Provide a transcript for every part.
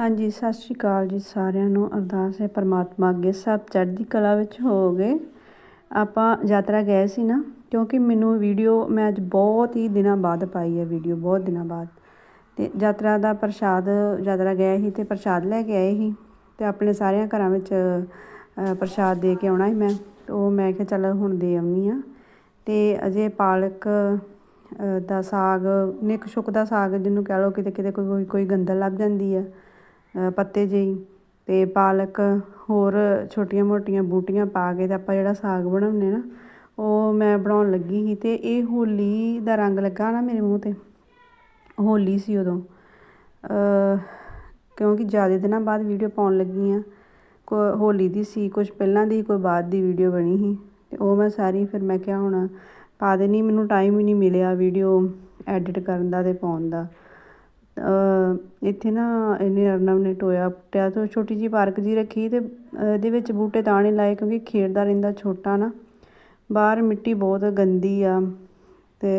ਹਾਂਜੀ, ਸਤਿ ਸ਼੍ਰੀ ਅਕਾਲ ਜੀ ਸਾਰਿਆਂ ਨੂੰ। ਅਰਦਾਸ ਹੈ ਪਰਮਾਤਮਾ ਅੱਗੇ ਸਭ ਚੜ੍ਹਦੀ ਕਲਾ ਵਿੱਚ ਹੋਗੇ ਆਪਾਂ ਯਾਤਰਾ ਗਏ ਸੀ ਨਾ, ਕਿਉਂਕਿ ਮੈਨੂੰ ਵੀਡੀਓ, ਮੈਂ ਅੱਜ ਬਹੁਤ ਹੀ ਦਿਨਾਂ ਬਾਅਦ ਪਾਈ ਹੈ ਵੀਡੀਓ, ਬਹੁਤ ਦਿਨਾਂ ਬਾਅਦ। ਤੇ ਯਾਤਰਾ ਦਾ ਪ੍ਰਸ਼ਾਦ, ਯਾਤਰਾ ਗਏ ਸੀ ਤੇ ਪ੍ਰਸ਼ਾਦ ਲੈ ਕੇ ਆਏ ਸੀ ਤੇ ਆਪਣੇ ਸਾਰਿਆਂ ਘਰਾਂ ਵਿੱਚ ਪ੍ਰਸ਼ਾਦ ਦੇ ਕੇ ਆਉਣਾ ਸੀ ਮੈਂ। ਤੇ ਉਹ ਮੈਂ ਕਿਹਾ ਚੱਲ ਹੁਣ ਦੇ ਆਉਣੀ ਆ ਤੇ ਅਜੇ ਪਾਲਕ ਦਾ ਸਾਗ, ਨਿੱਕ ਸ਼ੁੱਕ ਦਾ ਸਾਗ ਜਿਹਨੂੰ ਕਹਿ ਲਓ ਕਿਤੇ ਕਿਤੇ ਕੋਈ ਕੋਈ- ਕੋਈ ਗੰਦਲ ਲੱਭ ਜਾਂਦੀ ਆ ਪੱਤੇ ਜਿਹੀ ਅਤੇ ਪਾਲਕ ਹੋਰ ਛੋਟੀਆਂ ਮੋਟੀਆਂ ਬੂਟੀਆਂ ਪਾ ਕੇ ਅਤੇ ਆਪਾਂ ਜਿਹੜਾ ਸਾਗ ਬਣਾਉਂਦੇ ਨਾ, ਉਹ ਮੈਂ ਬਣਾਉਣ ਲੱਗੀ ਸੀ ਅਤੇ ਇਹ ਹੋਲੀ ਦਾ ਰੰਗ ਲੱਗਾ ਨਾ ਮੇਰੇ ਮੂੰਹ ਤੇ, ਹੋਲੀ ਸੀ ਉਦੋਂ। ਕਿਉਂਕਿ ਜ਼ਿਆਦਾ ਦਿਨਾਂ ਬਾਅਦ ਵੀਡੀਓ ਪਾਉਣ ਲੱਗੀ ਹਾਂ। ਕੋ ਹੋਲੀ ਦੀ ਸੀ ਕੁਝ ਪਹਿਲਾਂ ਦੀ, ਕੋਈ ਬਾਅਦ ਦੀ ਵੀਡੀਓ ਬਣੀ ਸੀ। ਅਤੇ ਉਹ ਮੈਂ ਸਾਰੀ ਫਿਰ ਮੈਂ ਕਿਹਾ ਹੁਣ ਪਾ ਦੇਣੀ, ਮੈਨੂੰ ਟਾਈਮ ਹੀ ਨਹੀਂ ਮਿਲਿਆ ਵੀਡੀਓ ਐਡਿਟ ਕਰਨ ਦਾ ਅਤੇ ਪਾਉਣ ਦਾ। ਇੱਥੇ ਨਾ ਇਹਨੇ ਅਰਨਵ ਨੇ ਟੋਇਆ ਪੁੱਟਿਆ ਅਤੇ ਛੋਟੀ ਜਿਹੀ ਪਾਰਕ ਜਿਹੀ ਰੱਖੀ ਅਤੇ ਇਹਦੇ ਵਿੱਚ ਬੂਟੇ ਤਾਂ ਨਹੀਂ ਲਾਏ ਕਿਉਂਕਿ ਖੇਡਦਾ ਰਹਿੰਦਾ ਛੋਟਾ ਨਾ। ਬਾਹਰ ਮਿੱਟੀ ਬਹੁਤ ਗੰਦੀ ਆ ਅਤੇ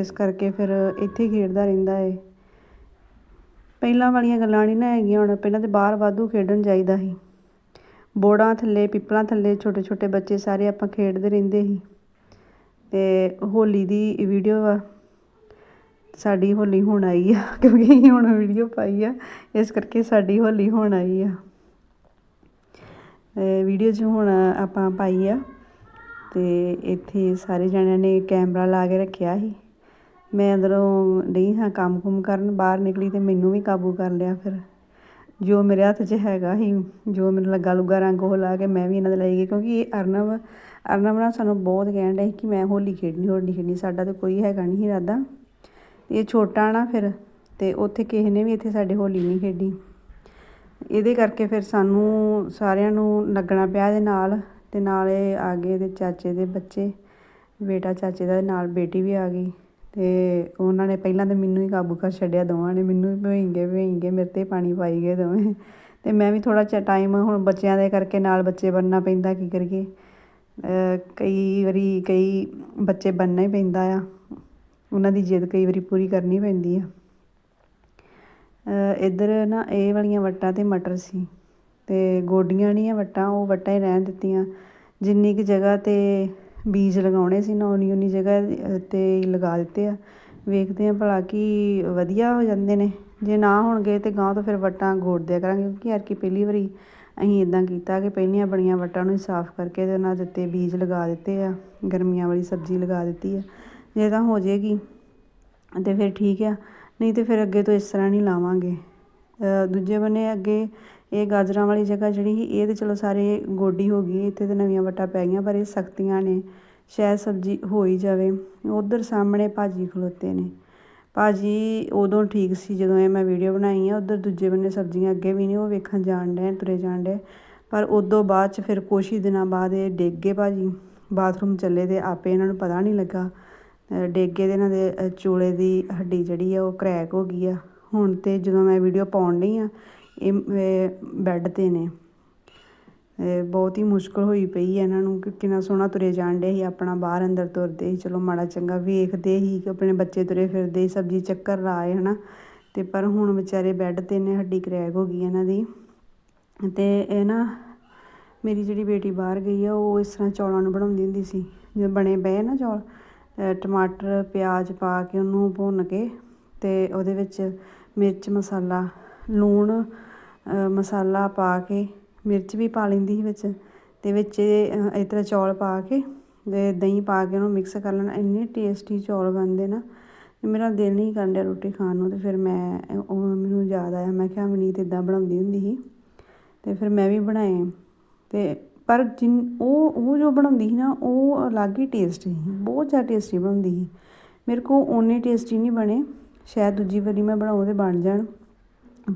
ਇਸ ਕਰਕੇ ਫਿਰ ਇੱਥੇ ਖੇਡਦਾ ਰਹਿੰਦਾ ਏ ਪਹਿਲਾਂ ਵਾਲੀਆਂ ਗੱਲਾਂ ਨਹੀਂ ਨਾ ਹੈਗੀਆਂ ਹੁਣ, ਪਹਿਲਾਂ ਤਾਂ ਬਾਹਰ ਵਾਧੂ ਖੇਡਣ ਜਾਈਦਾ ਸੀ। ਬੋੜਾਂ ਥੱਲੇ, ਪਿੱਪਲਾਂ ਥੱਲੇ ਛੋਟੇ ਛੋਟੇ ਬੱਚੇ ਸਾਰੇ ਆਪਾਂ ਖੇਡਦੇ ਰਹਿੰਦੇ ਸੀ। ਅਤੇ ਹੋਲੀ ਦੀ ਵੀਡੀਓ ਆ। ਸਾਡੀ ਹੋਲੀ ਹੁਣ ਆਈ ਆ, ਕਿਉਂਕਿ ਅਸੀਂ ਹੁਣ ਵੀਡੀਓ ਪਾਈ ਆ, ਇਸ ਕਰਕੇ ਸਾਡੀ ਹੋਲੀ ਹੁਣ ਆਈ ਆ। ਵੀਡੀਓ 'ਚ ਹੁਣ ਆਪਾਂ ਪਾਈ ਆ, ਤੇ ਇੱਥੇ ਸਾਰੇ ਜਣਿਆਂ ਨੇ ਕੈਮਰਾ ਲਾ ਕੇ ਰੱਖਿਆ ਸੀ। ਮੈਂ ਅੰਦਰੋਂ ਡਈ ਹਾਂ ਕੰਮ ਕੁਮ ਕਰਨ, ਬਾਹਰ ਨਿਕਲੀ ਤੇ ਮੈਨੂੰ ਵੀ ਕਾਬੂ ਕਰ ਲਿਆ ਫਿਰ। ਜੋ ਮੇਰੇ ਹੱਥ 'ਚ ਹੈਗਾ ਸੀ, ਜੋ ਮੈਨੂੰ ਲੱਗਾ ਲੁੱਗਾ ਰੰਗ ਉਹ ਲਾ ਕੇ ਮੈਂ ਵੀ ਇਹਨਾਂ ਦੇ ਲਈ ਗਈ, ਕਿਉਂਕਿ ਇਹ ਅਰਨਵ ਅਰਨਵ ਨਾਲ ਸਾਨੂੰ ਬਹੁਤ ਕਹਿਣ ਡਿਆ ਸੀ ਕਿ ਮੈਂ ਹੋਲੀ ਖੇਡਣੀ ਹੋਲੀ ਖੇਡਣੀ, ਸਾਡਾ ਤਾਂ ਕੋਈ ਹੈਗਾ ਨਹੀਂ ਸੀ ਇਰਾਦਾ। ਇਹ ਛੋਟਾ ਨਾ ਫਿਰ ਤੇ ਉੱਥੇ ਕਿਸੇ ਨੇ ਵੀ ਇੱਥੇ ਸਾਡੇ ਹੋਲੀ ਨਹੀਂ ਖੇਡੀ। ਇਹਦੇ ਕਰਕੇ ਫਿਰ ਸਾਨੂੰ ਸਾਰਿਆਂ ਨੂੰ ਲੱਗਣਾ ਪਿਆ ਇਹਦੇ ਨਾਲ ਤੇ ਨਾਲ ਇਹ ਆ ਗਏ ਇਹਦੇ ਚਾਚੇ ਦੇ ਬੱਚੇ, ਬੇਟਾ ਚਾਚੇ ਦਾ ਨਾਲ ਬੇਟੀ ਵੀ ਆ ਗਈ ਤੇ ਉਹਨਾਂ ਨੇ ਪਹਿਲਾਂ ਤਾਂ ਮੈਨੂੰ ਹੀ ਕਾਬੂ ਕਰ ਛੱਡਿਆ, ਦੋਵਾਂ ਨੇ ਮੈਨੂੰ ਵੀ ਭੇਂਗੇ ਭੇਂਗੇ ਮੇਰੇ ਤੇ ਪਾਣੀ ਪਾਈ ਗਏ ਦੋਵੇਂ। ਤੇ ਮੈਂ ਵੀ ਥੋੜਾ ਜਿਹਾ ਟਾਈਮ ਹੁਣ ਬੱਚਿਆਂ ਦੇ ਕਰਕੇ ਨਾਲ ਬੱਚੇ ਬਣਨਾ ਪੈਂਦਾ ਕੀ ਕਰੀਏ। ਕਈ ਵਾਰੀ ਕਈ ਬੱਚੇ ਬਣਨਾ ਹੀ ਪੈਂਦਾ ਆ। ਉਹਨਾਂ ਦੀ ਜਿੱਦ ਕਈ ਵਾਰੀ ਪੂਰੀ ਕਰਨੀ ਪੈਂਦੀ ਆ। ਇੱਧਰ ਨਾ ਇਹ ਵਾਲੀਆਂ ਵੱਟਾਂ ਤੇ ਮਟਰ ਸੀ ਤੇ ਗੋਡੀਆਂ ਨਹੀਂ ਆ ਵੱਟਾਂ, ਉਹ ਵੱਟਾਂ ਹੀ ਰਹਿਣ ਦਿੱਤੀਆਂ। ਜਿੰਨੀ ਕੁ ਜਗ੍ਹਾ ਤੇ ਬੀਜ ਲਗਾਉਣੇ ਸੀ ਨਾ, ਉਨੀ ਉਨੀ ਜਗ੍ਹਾ ਤੇ ਲਗਾ ਦਿੱਤੇ ਆ। ਵੇਖਦੇ ਆ ਭਲਾ ਕੀ ਵਧੀਆ ਹੋ ਜਾਂਦੇ ਨੇ। ਜੇ ਨਾ ਹੋਣਗੇ ਤੇ ਗਾਂ ਤੋਂ ਫਿਰ ਵੱਟਾਂ ਗੋਡ ਦਿਆ ਕਰਾਂਗੇ, ਕਿਉਂਕਿ ਯਾਰ ਕੀ ਪਹਿਲੀ ਵਾਰੀ ਅਸੀਂ ਇਦਾਂ ਕੀਤਾ ਕਿ ਪਹਿਲੀਆਂ ਬਣੀਆਂ ਵੱਟਾਂ ਨੂੰ ਸਾਫ਼ ਕਰਕੇ ਤੇ ਉਹਨਾਂ ਦੇ ਉੱਤੇ ਬੀਜ ਲਗਾ ਦਿੱਤੇ ਆ, ਗਰਮੀਆਂ ਵਾਲੀ ਸਬਜ਼ੀ ਲਗਾ ਦਿੱਤੀ ਆ। ਜੇ ਤਾਂ ਹੋ ਜਾਏਗੀ। ਤੇ ਫਿਰ ਠੀਕ ਆ। ਨਹੀਂ ਤਾਂ ਫਿਰ ਅੱਗੇ ਤੋਂ ਇਸ ਤਰ੍ਹਾਂ ਨਹੀਂ ਲਾਵਾਂਗੇ। ਦੂਜੇ ਬੰਨੇ ਅੱਗੇ ਇਹ ਗਾਜਰਾਂ ਵਾਲੀ ਜਗ੍ਹਾ ਜਿਹੜੀ ਸੀ, ਇਹ ਤਾਂ ਚਲੋ ਸਾਰੇ ਗੋਡੀ ਹੋ ਗਈ, ਇੱਥੇ ਤਾਂ ਨਵੀਆਂ ਵੱਟਾਂ ਪੈ ਗਈਆਂ, ਪਰ ਇਹ ਸਖਤੀਆਂ ਨੇ। ਸ਼ਾਇਦ ਸਬਜ਼ੀ ਹੋ ਹੀ ਜਾਵੇ। ਉਧਰ ਸਾਹਮਣੇ ਭਾਜੀ ਖਲੋਤੇ ਨੇ। ਭਾਜੀ ਉਦੋਂ ਠੀਕ ਸੀ ਜਦੋਂ ਇਹ ਮੈਂ ਵੀਡੀਓ ਬਣਾਈ ਆ, ਉਧਰ ਦੂਜੇ ਬੰਨੇ ਸਬਜ਼ੀਆਂ ਅੱਗੇ ਵੀ ਨਹੀਂ, ਉਹ ਵੇਖਣ ਜਾਣ ਡਏ, ਤੁਰੇ ਜਾਣ ਡਏ। ਪਰ ਉਦੋਂ ਬਾਅਦ ਚ ਫਿਰ ਕੁਛ ਹੀ ਦਿਨਾਂ ਬਾਅਦ ਇਹ ਡਿੱਗ ਗਏ ਭਾਜੀ। ਬਾਥਰੂਮ ਚੱਲੇ ਤੇ ਆਪੇ ਇਹਨਾਂ ਨੂੰ ਪਤਾ ਨਹੀਂ ਲੱਗਾ। ਡਿੱਗ ਗਏ ਇਹਨਾਂ ਦੇ ਚੂਲੇ ਦੀ ਹੱਡੀ ਜਿਹੜੀ ਆ ਉਹ ਕਰੈਕ ਹੋ ਗਈ ਆ। ਹੁਣ ਤਾਂ ਜਦੋਂ ਮੈਂ ਵੀਡੀਓ ਪਾਉਣ ਡਈ ਆ, ਇਹ ਬੈੱਡ ਤੇ ਨੇ। ਬਹੁਤ ਹੀ ਮੁਸ਼ਕਲ ਹੋਈ ਪਈ ਹੈ ਇਹਨਾਂ ਨੂੰ ਕਿ ਕਿੰਨਾ ਸੋਹਣਾ ਤੁਰੇ ਜਾਣ ਡੇ ਸੀ, ਆਪਣਾ ਬਾਹਰ ਅੰਦਰ ਤੁਰਦੇ ਸੀ। ਚਲੋ ਮਾੜਾ ਚੰਗਾ ਵੇਖਦੇ ਸੀ ਕਿ ਆਪਣੇ ਬੱਚੇ ਤੁਰੇ ਫਿਰਦੇ ਸੀ, ਸਬਜ਼ੀ ਚੱਕਰ ਲਾਏ ਹਨਾ। ਤੇ ਪਰ ਹੁਣ ਵਿਚਾਰੇ ਬੈੱਡ ਤੇ ਨੇ, ਹੱਡੀ ਕਰੈਕ ਹੋ ਗਈ ਇਹਨਾਂ ਦੀ। ਤੇ ਇਹ ਨਾ, ਮੇਰੀ ਜਿਹੜੀ ਬੇਟੀ ਬਾਹਰ ਗਈ ਆ, ਉਹ ਇਸ ਤਰ੍ਹਾਂ ਚੌਲਾਂ ਨੂੰ ਬਣਾਉਂਦੀ ਹੁੰਦੀ ਸੀ। ਜਿਵੇਂ ਬਣੇ ਪਏ ਨਾ ਚੌਲ ਟਮਾਟਰ ਪਿਆਜ਼ ਪਾ ਕੇ ਉਹਨੂੰ ਭੁੰਨ ਕੇ ਅਤੇ ਉਹਦੇ ਵਿੱਚ ਮਿਰਚ ਮਸਾਲਾ ਲੂਣ ਮਸਾਲਾ ਪਾ ਕੇ ਮਿਰਚ ਵੀ ਪਾ ਲੈਂਦੀ ਸੀ ਵਿੱਚ ਅਤੇ ਵਿੱਚ ਇਹ, ਇਸ ਤਰ੍ਹਾਂ ਚੌਲ ਪਾ ਕੇ ਅਤੇ ਦਹੀਂ ਪਾ ਕੇ ਉਹਨੂੰ ਮਿਕਸ ਕਰ ਲੈਣਾ। ਇੰਨੇ ਟੇਸਟੀ ਚੌਲ ਬਣਦੇ ਨਾ ਮੇਰਾ ਦਿਲ ਨਹੀਂ ਕਰਨ ਡਿਆ ਰੋਟੀ ਖਾਣ ਨੂੰ ਅਤੇ ਫਿਰ ਮੈਂ ਉਹ ਮੈਨੂੰ ਯਾਦ ਆਇਆ ਮੈਂ ਕਿਹਾ ਮਨੀਤ ਇੱਦਾਂ ਬਣਾਉਂਦੀ ਹੁੰਦੀ ਸੀ ਅਤੇ ਫਿਰ ਮੈਂ ਵੀ ਬਣਾਏ। ਅਤੇ ਪਰ ਜਿਨ ਉਹ ਉਹ ਜੋ ਬਣਾਉਂਦੀ ਸੀ ਨਾ, ਉਹ ਅਲੱਗ ਹੀ ਟੇਸਟ ਸੀ, ਬਹੁਤ ਜ਼ਿਆਦਾ ਟੇਸਟੀ ਬਣਾਉਂਦੀ ਸੀ। ਮੇਰੇ ਕੋਲ ਓਨੇ ਟੇਸਟੀ ਨਹੀਂ ਬਣੇ, ਸ਼ਾਇਦ ਦੂਜੀ ਵਾਰੀ ਮੈਂ ਬਣਾਉ ਤੇ ਬਣ ਜਾਣ।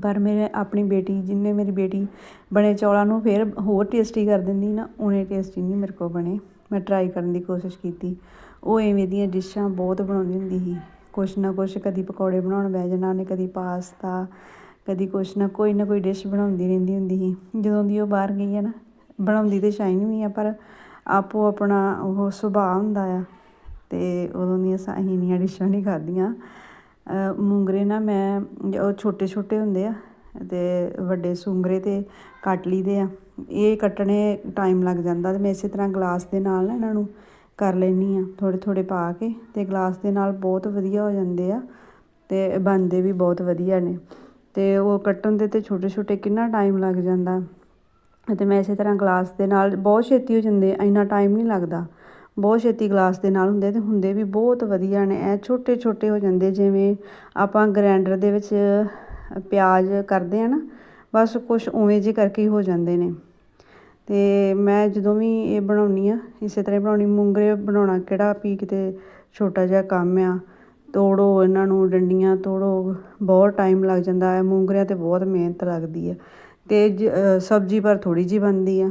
ਪਰ ਮੇਰੇ, ਆਪਣੀ ਬੇਟੀ, ਜਿੰਨੇ ਮੇਰੀ ਬੇਟੀ ਬਣੇ ਚੌਲਾਂ ਨੂੰ ਫਿਰ ਹੋਰ ਟੇਸਟੀ ਕਰ ਦਿੰਦੀ ਨਾ, ਓਨੇ ਟੇਸਟੀ ਨਹੀਂ ਮੇਰੇ ਕੋਲ ਬਣੇ। ਮੈਂ ਟਰਾਈ ਕਰਨ ਦੀ ਕੋਸ਼ਿਸ਼ ਕੀਤੀ। ਉਹ ਐਵੇਂ ਦੀਆਂ ਡਿਸ਼ਾਂ ਬਹੁਤ ਬਣਾਉਂਦੀ ਹੁੰਦੀ ਸੀ। ਕੁਛ ਨਾ ਕੁਛ ਕਦੀ ਪਕੌੜੇ ਬਣਾਉਣ ਬਹਿ ਜਾਣਾ, ਉਹਨੇ ਕਦੀ ਪਾਸਤਾ, ਕਦੀ ਕੁਛ ਨਾ, ਕੋਈ ਨਾ ਕੋਈ ਡਿਸ਼ ਬਣਾਉਂਦੀ ਰਹਿੰਦੀ ਹੁੰਦੀ ਸੀ। ਜਦੋਂ ਦੀ ਉਹ ਬਾਹਰ ਗਈ ਹੈ ਨਾ ਬਣਾਉਂਦੀ ਤੇ ਸ਼ਾਈਨ ਵੀ ਆ, ਪਰ ਆਪੋ ਆਪਣਾ ਉਹ ਸੁਭਾਅ ਹੁੰਦਾ ਆ ਤੇ ਉਦੋਂ ਦੀਆਂ ਅਸੀਂ ਇੰਨੀਆਂ ਡਿਸ਼ਾਂ ਨਹੀਂ ਖਾਧੀਆਂ। ਮੂੰਗਰੇ ਨਾ ਮੈਂ, ਉਹ ਛੋਟੇ ਛੋਟੇ ਹੁੰਦੇ ਆ ਤੇ ਵੱਡੇ ਸੁੰਗਰੇ ਤੇ ਕੱਟ ਲਈਦੇ ਆ। ਇਹ ਕੱਟਣੇ ਟਾਈਮ ਲੱਗ ਜਾਂਦਾ ਤੇ ਮੈਂ ਇਸੇ ਤਰ੍ਹਾਂ ਗਲਾਸ ਦੇ ਨਾਲ ਨਾ ਇਹਨਾਂ ਨੂੰ ਕਰ ਲੈਣੀ ਆ ਥੋੜੇ ਥੋੜੇ ਪਾ ਕੇ ਤੇ ਗਲਾਸ ਦੇ ਨਾਲ ਬਹੁਤ ਵਧੀਆ ਹੋ ਜਾਂਦੇ ਆ ਤੇ ਬਣਦੇ ਵੀ ਬਹੁਤ ਵਧੀਆ ਨੇ। ਤੇ ਉਹ ਕੱਟਣ ਦੇ ਤੇ ਛੋਟੇ ਛੋਟੇ ਕਿੰਨਾ ਟਾਈਮ ਲੱਗ ਜਾਂਦਾ। ਅਤੇ ਮੈਂ ਇਸੇ ਤਰ੍ਹਾਂ ਗਲਾਸ ਦੇ ਨਾਲ ਬਹੁਤ ਛੇਤੀ ਹੋ ਜਾਂਦੇ ਇੰਨਾ ਟਾਈਮ ਨਹੀਂ ਲੱਗਦਾ। ਬਹੁਤ ਛੇਤੀ ਗਲਾਸ ਦੇ ਨਾਲ ਹੁੰਦੇ ਤੇ ਹੁੰਦੇ ਵੀ ਬਹੁਤ ਵਧੀਆ ਨੇ। ਐ ਛੋਟੇ ਛੋਟੇ ਹੋ ਜਾਂਦੇ ਜਿਵੇਂ ਆਪਾਂ ਗ੍ਰੈਂਡਰ ਦੇ ਵਿੱਚ ਪਿਆਜ਼ ਕਰਦੇ ਆ ਨਾ, ਬਸ ਕੁਛ ਉਵੇਂ ਜਿਹੇ ਕਰਕੇ ਹੀ ਹੋ ਜਾਂਦੇ ਨੇ। ਤੇ ਮੈਂ ਜਦੋਂ ਵੀ ਇਹ ਬਣਾਉਣੀ ਆ ਇਸੇ ਤਰ੍ਹਾਂ ਹੀ ਬਣਾਉਣੀ ਮੂੰਗਰੇ ਬਣਾਉਣਾ ਕਿਹੜਾ ਵੀ ਕਿਤੇ ਛੋਟਾ ਜਿਹਾ ਕੰਮ ਆ, ਤੋੜੋ ਇਹਨਾਂ ਨੂੰ, ਡੰਡੀਆਂ ਤੋੜੋ, ਬਹੁਤ ਟਾਈਮ ਲੱਗ ਜਾਂਦਾ। ਹੈ ਮੂੰਗਰਿਆਂ ਤੇ ਬਹੁਤ ਮਿਹਨਤ ਲੱਗਦੀ ਹੈ ਅਤੇ ਜ- ਸਬਜ਼ੀ ਪਰ ਥੋੜ੍ਹੀ ਜਿਹੀ ਬਣਦੀ ਆ।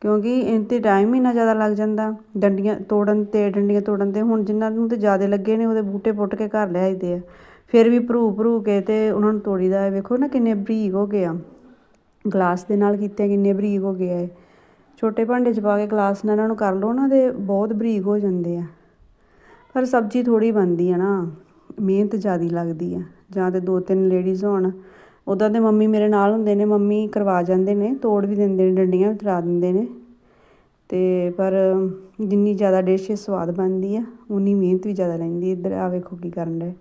ਕਿਉਂਕਿ ਇਹ 'ਤੇ ਟਾਈਮ ਹੀ ਇੰਨਾ ਜ਼ਿਆਦਾ ਲੱਗ ਜਾਂਦਾ। ਡੰਡੀਆਂ ਤੋੜਨ ਤੇ, ਡੰਡੀਆਂ ਤੋੜਨ ਤੇ ਹੁਣ ਜਿਨ੍ਹਾਂ ਨੂੰ ਤਾਂ ਜ਼ਿਆਦਾ ਲੱਗੇ ਨੇ, ਉਹਦੇ ਬੂਟੇ ਪੁੱਟ ਕੇ ਘਰ ਲਿਆਈਦੇ ਆ। ਫਿਰ ਵੀ ਭਰੂ ਭਰੂ ਕੇ ਅਤੇ ਉਹਨਾਂ ਨੂੰ ਤੋੜੀਦਾ ਹੈ ਵੇਖੋ ਨਾ ਕਿੰਨੇ ਬਰੀਕ ਹੋ ਗਏ ਆ। ਗਲਾਸ ਦੇ ਨਾਲ ਕੀਤੇ ਕਿੰਨੇ ਬਰੀਕ ਹੋ ਗਏ ਆ ਇਹ। ਛੋਟੇ ਭਾਂਡੇ 'ਚ ਪਾ ਕੇ ਗਲਾਸ ਨਾਲ ਇਹਨਾਂ ਨੂੰ ਕਰ ਲਓ ਨਾ, ਤੇ ਬਹੁਤ ਬਰੀਕ ਹੋ ਜਾਂਦੇ ਆ। ਪਰ ਸਬਜ਼ੀ ਥੋੜ੍ਹੀ ਬਣਦੀ ਆ ਨਾ। ਮਿਹਨਤ ਜ਼ਿਆਦਾ ਲੱਗਦੀ ਆ। ਜਾਂ ਤਾਂ ਦੋ ਤਿੰਨ ਲੇਡੀਜ਼ ਹੋਣ। ਉੱਦਾਂ ਤੇ ਮੰਮੀ ਮੇਰੇ ਨਾਲ ਹੁੰਦੇ ਨੇ, ਮੰਮੀ ਕਰਵਾ ਜਾਂਦੇ ਨੇ, ਤੋੜ ਵੀ ਦਿੰਦੇ ਨੇ, ਡੰਡੀਆਂ ਵੀ ਤਰਾ ਦਿੰਦੇ ਨੇ। ਅਤੇ ਪਰ ਜਿੰਨੀ ਜ਼ਿਆਦਾ ਡਿਸ਼ ਸਵਾਦ ਬਣਦੀ ਆ, ਉਨੀ ਮਿਹਨਤ ਵੀ ਜ਼ਿਆਦਾ ਲੈਂਦੀ ਇੱਧਰ ਆ ਵੇਖੋ ਕੀ ਕਰਨ ਦੇ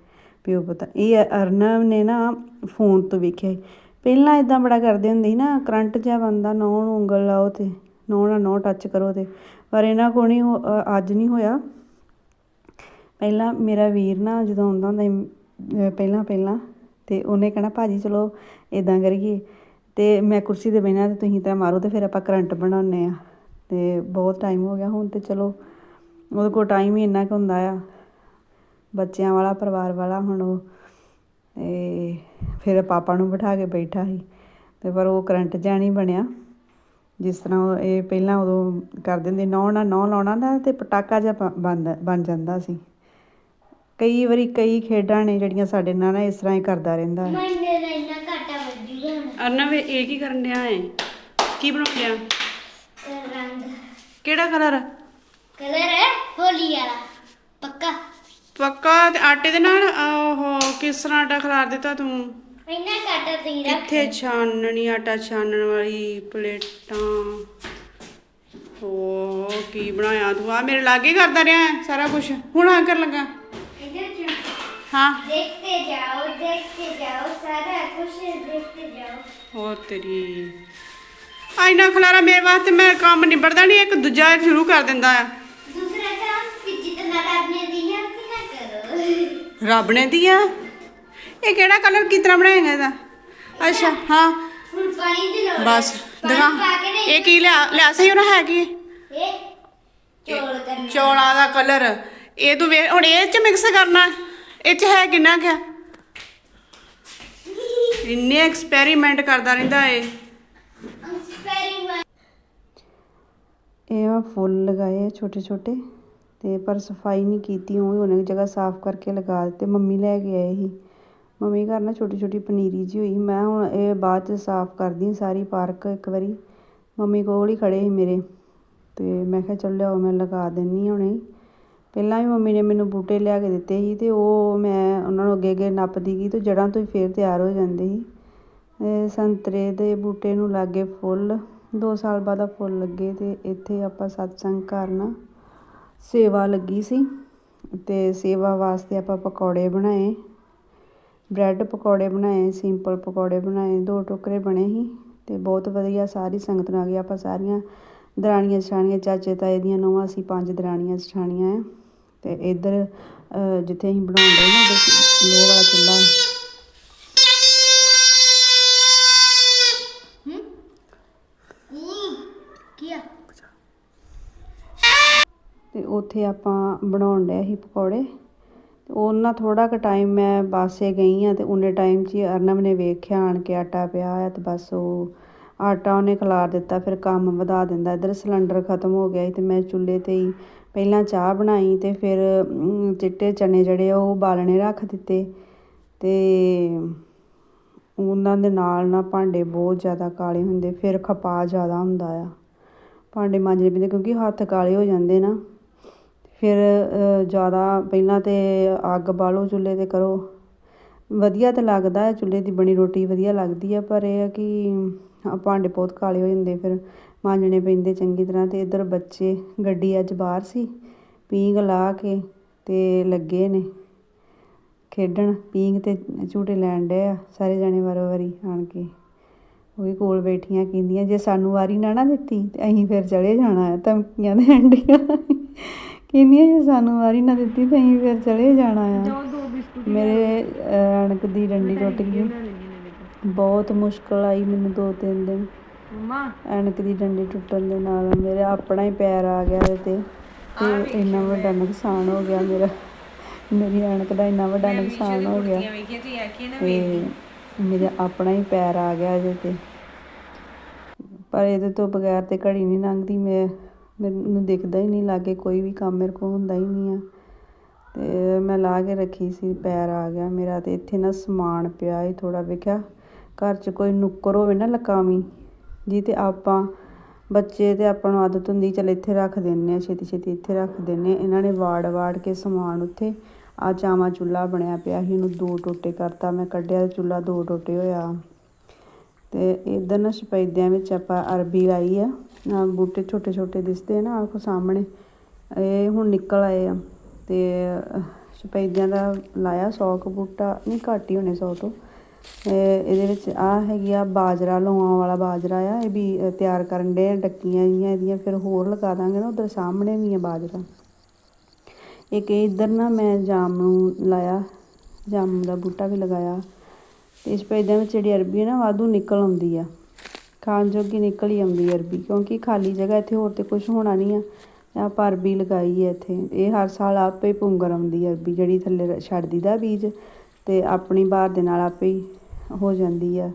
ਪਿਓ ਪਤਾ। ਇਹ ਅਰਨਵ ਨੇ ਨਾ ਫੋਨ ਤੋਂ ਵੇਖਿਆ ਪਹਿਲਾਂ ਇਦਾਂ ਬੜਾ ਕਰਦੇ ਹੁੰਦੇ ਸੀ ਨਾ, ਕਰੰਟ ਜਿਹਾ ਬੰਦਾ ਨੌ ਨੂੰ ਉਂਗਲ ਲਾਓ ਤੇ ਨੌ ਨਾਲ ਨੌ ਟੱਚ ਕਰੋ ਤੇ। ਪਰ ਇਹਨਾਂ ਕੋਲ ਨਹੀਂ ਹੋ- ਅੱਜ ਨਹੀਂ ਹੋਇਆ। ਪਹਿਲਾਂ ਮੇਰਾ ਵੀਰ ਨਾ ਜਦੋਂ ਆਉਂਦਾ ਹੁੰਦਾ ਪਹਿਲਾਂ ਪਹਿਲਾਂ ਤੇ ਉਹਨੇ ਕਹਿਣਾ, ਭਾਜੀ ਚਲੋ ਇਦਾਂ ਕਰੀਏ ਤੇ ਮੈਂ ਕੁਰਸੀ ਤੇ ਬਹਿਣਾ ਤੇ ਤੁਸੀਂ ਤਾਂ ਮਾਰੋ ਤੇ ਫਿਰ ਆਪਾਂ ਕਰੰਟ ਬਣਾਉਂਦੇ ਆ ਤੇ ਬਹੁਤ ਟਾਈਮ ਹੋ ਗਿਆ ਹੁਣ ਤੇ ਚਲੋ, ਉਹਦੇ ਕੋਲ ਟਾਈਮ ਹੀ ਇੰਨਾ ਕੁ ਹੁੰਦਾ ਆ। ਬੱਚਿਆਂ ਵਾਲਾ, ਪਰਿਵਾਰ ਵਾਲਾ ਹੁਣ ਉਹ, ਤੇ ਫਿਰ ਪਾਪਾ ਨੂੰ ਬਿਠਾ ਕੇ ਬੈਠਾ ਸੀ। ਤੇ ਪਰ ਉਹ ਕਰੰਟ ਜਿਹਾ ਨਹੀਂ ਬਣਿਆ। ਜਿਸ ਤਰ੍ਹਾਂ ਉਹ ਇਹ ਪਹਿਲਾਂ ਉਦੋਂ ਕਰ ਦਿੰਦੇ ਨੌ ਨਾ, ਨੌ ਲਾਉਣਾ ਨਾ ਤੇ ਪਟਾਕਾ ਜਿਹਾ ਬ- ਬਣ ਜਾਂਦਾ ਸੀ। ਕਈ ਵਾਰੀ ਕਈ ਖੇਡਾਂ ਨੇ ਜਿਹੜੀਆਂ ਸਾਡੇ ਨਾਲ ਨਾ ਇਸ ਤਰ੍ਹਾਂ ਹੀ ਕਰਦਾ ਰਹਿੰਦਾ ਹੈ। ਮੈਨੇ ਦਾ ਇੰਨਾ ਘਾਟਾ ਵੱਜੂਗਾ ਹੁਣ। ਅਰਨਵ ਇਹ ਕੀ ਕਰਨ ਡਿਆ ਹੈ ਕੀ ਬਣਾ ਲਿਆ ਤੇ ਰੰਗ। ਕਿਹੜਾ ਕਲਰ? ਕਲਰ ਹੈ ਹੋਲੀ ਵਾਲਾ ਪੱਕਾ। ਪੱਕਾ ਤੇ ਆਟੇ ਦੇ ਨਾਲ? ਉਹ ਕਿਸ ਤਰ੍ਹਾਂ ਆਟਾ ਖਿਲਾਰ ਦਿੱਤਾ ਤੂੰ? ਇੰਨਾ ਘਾਟਾ ਤੁਸੀਂ ਰੱਖ ਕਿੱਥੇ ਛਾਨਣੀ ਆਟਾ ਛਾਨਣ ਵਾਲੀ ਪਲੇਟਾਂ? ਓ ਕੀ ਬਣਾਇਆ ਤੂੰ? ਆ ਮੇਰੇ ਲਾਗੇ ਕਰਦਾ ਰਿਹਾ ਹੈ ਸਾਰਾ ਕੁਝ ਹੁਣ ਆ ਕਰ ਲੱਗਾ। ਹਾਂ। ਦੇਖਤੇ ਜਾਓ ਦੇਖਤੇ ਜਾਓ ਸਾਰਾ ਕੁਝ ਦੇਖਤੇ ਜਾਓ। ਹੋਰ ਤੇਰੀ। ਆਇਨਾ ਖਲਾਰਾ ਮੇਰੇ ਵਾਸਤੇ ਮੈਂ ਕੰਮ ਨਿਬੜਦਾ ਨਹੀਂ ਇੱਕ ਦੂਜਾ ਸ਼ੁਰੂ ਕਰ ਦਿੰਦਾ ਆ। ਦੂਸਰਾ ਕੰਮ ਫਿੱਜੀ ਤੇ ਨਾਲ ਆਪਣੀ ਦੀਆਂ ਕਿ ਨਾ ਕਰੋ। ਰੱਬ ਨੇ ਦਿਆ? ਇਹ ਕਿਹੜਾ ਕਲਰ ਕਿਸ ਤਰ੍ਹਾਂ ਬਣਾਏਗਾ ਇਹਦਾ? ਅੱਛਾ ਹਾਂ। ਹੁਣ ਪਾਣੀ ਦੀ ਲੋੜ ਹੈ। ਬਸ ਦਿਖਾ। ਇਹ ਕੀ ਲਿਆ ਲਿਆ ਸਹੀ ਉਹਨਾਂ ਹੈ ਕੀ? ਇਹ ਚੋਲ ਕਰਨਾ ਚੌਲਾਂ ਦਾ ਕਲਰ। ਇਹ ਤੂੰ ਵੇ ਹੁਣ ਇਹ ਚ ਮਿਕਸ ਕਰਨਾ। ਇਹ ਚ ਹੈ ਕਿੰਨਾ ਕਿਆ ਇੰਨੇ ਐਕਸਪੈਰੀਮੈਂਟ ਕਰਦਾ ਰਹਿੰਦਾ ਏ। ਇਹ ਮੈਂ ਫੁੱਲ ਲਗਾਏ ਛੋਟੇ ਛੋਟੇ ਤੇ ਪਰ ਸਫ਼ਾਈ ਨਹੀਂ ਕੀਤੀ ਉਹ ਉਹਨੇ ਜਗ੍ਹਾ ਸਾਫ਼ ਕਰਕੇ ਲਗਾ ਦਿੱਤੇ, ਮੰਮੀ ਲੈ ਕੇ ਆਏ ਸੀ। ਮੰਮੀ ਘਰ ਨਾ ਛੋਟੀ ਛੋਟੀ ਪਨੀਰੀ ਜੀ ਹੋਈ ਮੈਂ ਹੁਣ ਇਹ ਬਾਅਦ ਚ ਸਾਫ਼ ਕਰਦੀ ਸਾਰੀ ਪਾਰਕ ਇੱਕ ਵਾਰੀ। ਮੰਮੀ ਕੋਲ ਹੀ ਖੜੇ ਸੀ ਮੇਰੇ ਤੇ ਮੈਂ ਕਿਹਾ ਚੱਲ ਲਿਆਓ, ਮੈਂ ਲਗਾ ਦਿੰਨੀ ਹਾਂ ਹੁਣੇ। ਪਹਿਲਾਂ ਵੀ ਮੰਮੀ ਨੇ ਮੈਨੂੰ ਬੂਟੇ ਲਿਆ ਕੇ ਦਿੱਤੇ ਸੀ ਅਤੇ ਉਹ ਮੈਂ ਉਹਨਾਂ ਨੂੰ ਅੱਗੇ ਅੱਗੇ ਨੱਪਦੀ ਗਈ ਅਤੇ ਜੜ੍ਹਾਂ ਤੋਂ ਹੀ ਫਿਰ ਤਿਆਰ ਹੋ ਜਾਂਦੇ ਸੀ। ਇਹ ਸੰਤਰੇ ਦੇ ਬੂਟੇ ਨੂੰ ਲਾਗੇ ਫੁੱਲ, ਦੋ ਸਾਲ ਬਾਅਦ ਆ ਫੁੱਲ ਲੱਗੇ ਅਤੇ ਇੱਥੇ ਆਪਾਂ ਸਤਸੰਗ ਕਰਨਾ ਸੇਵਾ ਲੱਗੀ ਸੀ ਅਤੇ ਸੇਵਾ ਵਾਸਤੇ ਆਪਾਂ ਪਕੌੜੇ ਬਣਾਏ, ਬ੍ਰੈਡ ਪਕੌੜੇ ਬਣਾਏ, ਸਿੰਪਲ ਪਕੌੜੇ ਬਣਾਏ, ਦੋ ਟੋਕਰੇ ਬਣੇ ਸੀ ਅਤੇ ਬਹੁਤ ਵਧੀਆ ਸਾਰੀ ਸੰਗਤ ਨੂੰ ਆ ਗਈ। ਆਪਾਂ ਸਾਰੀਆਂ ਦਰਾਣੀਆਂ ਜਠਾਣੀਆਂ ਚਾਚੇ ਤਾਏ ਦੀਆਂ ਨੌਵਾਂ ਅਸੀਂ ਪੰਜ ਦਰਾਣੀਆਂ ਜਠਾਣੀਆਂ ਆ। ਤੇ ਇੱਧਰ ਜਿੱਥੇ ਅਸੀਂ ਬਣਾਉਣ ਬਣਾਉਂਦੇ ਨਾ, ਉਧਰ ਲੋਹ ਵਾਲਾ ਚੁੱਲ੍ਹਾ ਹੈ। ਤੇ ਉੱਥੇ ਆਪਾਂ ਬਣਾਉਣ ਡਿਆ ਸੀ ਪਕੌੜੇ। ਤੇ ਉਹਨਾਂ ਥੋੜਾ ਕੁ ਟਾਈਮ ਮੈਂ ਬਾਸੇ ਗਈ ਆ, ਤੇ ਉਹਨੇ ਟਾਈਮ 'ਚ ਹੀ ਅਰਨਬ ਨੇ ਵੇਖਿਆ, ਆਣ ਕੇ ਆਟਾ ਪਿਆ ਆ ਤੇ ਬਸ ਉਹ ਆਟਾ ਉਹਨੇ ਖਲਾਰ ਦਿੱਤਾ, ਫਿਰ ਕੰਮ ਵਧਾ ਦਿੰਦਾ। ਇੱਧਰ ਸਿਲੰਡਰ ਖਤਮ ਹੋ ਗਿਆ ਸੀ ਤੇ ਮੈਂ ਚੁੱਲ੍ਹੇ ਤੇ ਹੀ ਪਹਿਲਾਂ ਚਾਹ ਬਣਾਈ ਅਤੇ ਫਿਰ ਚਿੱਟੇ ਚਨੇ ਜਿਹੜੇ ਆ ਉਹ ਉਬਾਲਣੇ ਰੱਖ ਦਿੱਤੇ ਅਤੇ ਉਹਨਾਂ ਦੇ ਨਾਲ ਨਾ ਭਾਂਡੇ ਬਹੁਤ ਜ਼ਿਆਦਾ ਕਾਲੇ ਹੁੰਦੇ, ਫਿਰ ਖਪਾਅ ਜ਼ਿਆਦਾ ਹੁੰਦਾ ਆ। ਭਾਂਡੇ ਮਾਂਜਣੇ ਪੈਂਦੇ ਕਿਉਂਕਿ ਹੱਥ ਕਾਲੇ ਹੋ ਜਾਂਦੇ ਨਾ। ਫਿਰ ਜ਼ਿਆਦਾ ਪਹਿਲਾਂ ਤਾਂ ਅੱਗ ਬਾਲੋ ਚੁੱਲ੍ਹੇ ਤੇ ਕਰੋ। ਵਧੀਆ ਤਾਂ ਲੱਗਦਾ, ਚੁੱਲ੍ਹੇ ਦੀ ਬਣੀ ਰੋਟੀ ਵਧੀਆ ਲੱਗਦੀ ਆ, ਪਰ ਇਹ ਆ ਕਿ ਭਾਂਡੇ ਬਹੁਤ ਕਾਲੇ ਹੋ ਜਾਂਦੇ, ਫਿਰ ਮਾਂਜਣੇ ਪੈਂਦੇ ਚੰਗੀ ਤਰ੍ਹਾਂ ਤੇ ਇੱਧਰ ਬੱਚੇ ਗੱਡੀ ਅੱਜ ਬਾਹਰ ਸੀ ਪੀਂਘ ਲਾ ਕੇ ਤੇ ਲੱਗੇ ਨੇ। ਖੇਡਣ ਪੀਂਘ ਤੇ ਝੂਟੇ ਲੈਣ ਡਏ ਆ ਸਾਰੇ ਜਣੇ ਵਾਰੋ ਵਾਰੀ ਆਣ ਕੇ। ਉਹ ਵੀ ਕੋਲ ਬੈਠੀਆਂ ਕਹਿੰਦੀਆਂ ਜੇ ਸਾਨੂੰ ਵਾਰੀ ਨਾ ਨਾ ਦਿੱਤੀ ਤੇ ਅਸੀਂ ਫਿਰ ਚਲੇ ਜਾਣਾ ਹੈ ਧਮਕੀਆਂ ਦੇਣ ਡੀਆਂ ਕਹਿੰਦੀਆਂ ਜੇ ਸਾਨੂੰ ਵਾਰੀ ਨਾ ਦਿੱਤੀ ਤੇ ਅਸੀਂ ਫਿਰ ਚਲੇ ਜਾਣਾ ਆ। ਮੇਰੇ ਅਣਕ ਦੀ ਡੰਡੀ ਟੁੱਟ ਗਈ। ਬਹੁਤ ਮੁਸ਼ਕਲ ਆਈ ਮੈਨੂੰ ਦੋ ਤਿੰਨ ਦਿਨ। ਐਨਕ ਦੀ ਡੰਡੀ ਟੁੱਟਣ ਦੇ ਨਾਲ ਮੇਰੇ ਆਪਣਾ ਹੀ ਪੈਰ ਆ ਗਿਆ ਇਹਦੇ ਤੇ। ਤੇ ਇੰਨਾ ਵੱਡਾ ਨੁਕਸਾਨ ਹੋ ਗਿਆ ਮੇਰਾ। ਮੇਰੀ ਐਨਕ ਦਾ ਇੰਨਾ ਵੱਡਾ ਨੁਕਸਾਨ ਹੋ ਗਿਆ। ਤੇ ਮੇਰਾ ਆਪਣਾ ਹੀ ਪੈਰ ਆ ਗਿਆ ਇਹਦੇ ਤੇ। ਪਰ ਇਹਦੇ ਤੋਂ ਬਗੈਰ ਤੇ ਘੜੀ ਨਹੀਂ ਲੰਘਦੀ ਮੈਂ ਮੈਨੂੰ ਦਿਖਦਾ ਹੀ ਨਹੀਂ ਲਾਗੇ ਕੋਈ ਵੀ ਕੰਮ ਮੇਰੇ ਕੋਲ ਹੁੰਦਾ ਹੀ ਨਹੀਂ ਆ। ਤੇ ਮੈਂ ਲਾ ਕੇ ਰੱਖੀ ਸੀ ਪੈਰ ਆ ਗਿਆ ਮੇਰਾ ਤੇ। ਇੱਥੇ ਨਾ ਸਮਾਨ ਪਿਆ ਹੀ ਥੋੜਾ ਵੇਖਿਆ। ਘਰ 'ਚ ਕੋਈ ਨੁੱਕਰ ਹੋਵੇ ਨਾ ਲਕਾਵੀਂ। ਜੀ ਅਤੇ ਆਪਾਂ ਬੱਚੇ ਤਾਂ ਆਪਾਂ ਨੂੰ ਆਦਤ ਹੁੰਦੀ ਚੱਲ ਇੱਥੇ ਰੱਖ ਦਿੰਦੇ ਹਾਂ ਛੇਤੀ ਛੇਤੀ ਇੱਥੇ ਰੱਖ ਦਿੰਦੇ ਆ। ਇਹਨਾਂ ਨੇ ਵਾੜ ਵਾੜ ਕੇ ਸਮਾਨ ਉੱਥੇ ਆ ਚਾਵਾਂ ਚੁੱਲਾ ਬਣਿਆ ਪਿਆ ਸੀ, ਉਹਨੂੰ ਦੋ ਟੋਟੇ ਕਰਤਾ, ਮੈਂ ਕੱਢਿਆ ਚੁੱਲ੍ਹਾ ਦੋ ਟੋਟੇ ਹੋਇਆ। ਅਤੇ ਇਧਰ ਨਾ ਸਪੈਦਿਆਂ ਵਿੱਚ ਆਪਾਂ ਅਰਬੀ ਲਾਈ ਆ, ਆਹ ਬੂਟੇ ਛੋਟੇ ਛੋਟੇ ਦਿਸਦੇ ਨਾ ਆਖੋ ਸਾਹਮਣੇ, ਇਹ ਹੁਣ ਨਿਕਲ ਆਏ ਆ। ਅਤੇ ਸਪੈਦਿਆਂ ਦਾ ਲਾਇਆ 100 ਕੁ ਬੂਟਾ, ਨਹੀਂ ਘੱਟ ਹੀ ਹੋਣੇ 100 ਤੋਂ। ਇਹਦੇ ਵਿੱਚ ਆ ਹੈਗੀ ਆ ਬਾਜਰਾ, ਲੋਆਂ ਵਾਲਾ ਬਾਜਰਾ ਆ, ਇਹ ਵੀ ਤਿਆਰ ਕਰਨ ਦੇ ਡੱਕੀਆਂ ਜੀਆਂ ਇਹਦੀਆਂ, ਫਿਰ ਹੋਰ ਲਗਾ ਦਾਂਗੇ ਨਾ, ਉਧਰ ਸਾਹਮਣੇ ਵੀ ਆ ਬਾਜਰਾ। ਇੱਕ ਇਧਰ ਨਾ ਮੈਂ ਜਾਮਨੂੰ ਲਾਇਆ ਜਾਮਨ ਦਾ ਬੂਟਾ ਵੀ ਲਗਾਇਆ। ਤੇ ਇਸ ਪੈਦਿਆਂ ਵਿੱਚ ਜਿਹੜੀ ਅਰਬੀ ਹੈ ਨਾ ਵਾਧੂ ਨਿਕਲ ਆਉਂਦੀ ਆ। ਖਾਣ ਜੋਗੀ ਨਿਕਲ ਹੀ ਆਉਂਦੀ ਅਰਬੀ, ਕਿਉਂਕਿ ਖਾਲੀ ਜਗ੍ਹਾ ਇੱਥੇ ਹੋਰ ਤੇ ਕੁਝ ਹੋਣਾ ਨਹੀਂ ਆ। ਆਪਾਂ ਅਰਬੀ ਲਗਾਈ ਹੈ ਇੱਥੇ, ਇਹ ਹਰ ਸਾਲ ਆਪੇ ਹੀ ਪੁੰਗਰ ਆਉਂਦੀ ਹੈ ਅਰਬੀ, ਜਿਹੜੀ ਥੱਲੇ ਛੱਡ ਦੀਦਾ ਬੀਜ। ਅਤੇ ਆਪਣੀ ਬਾਹਰ ਦੇ ਨਾਲ ਆਪੇ ਹੀ ਹੋ ਜਾਂਦੀ ਆ।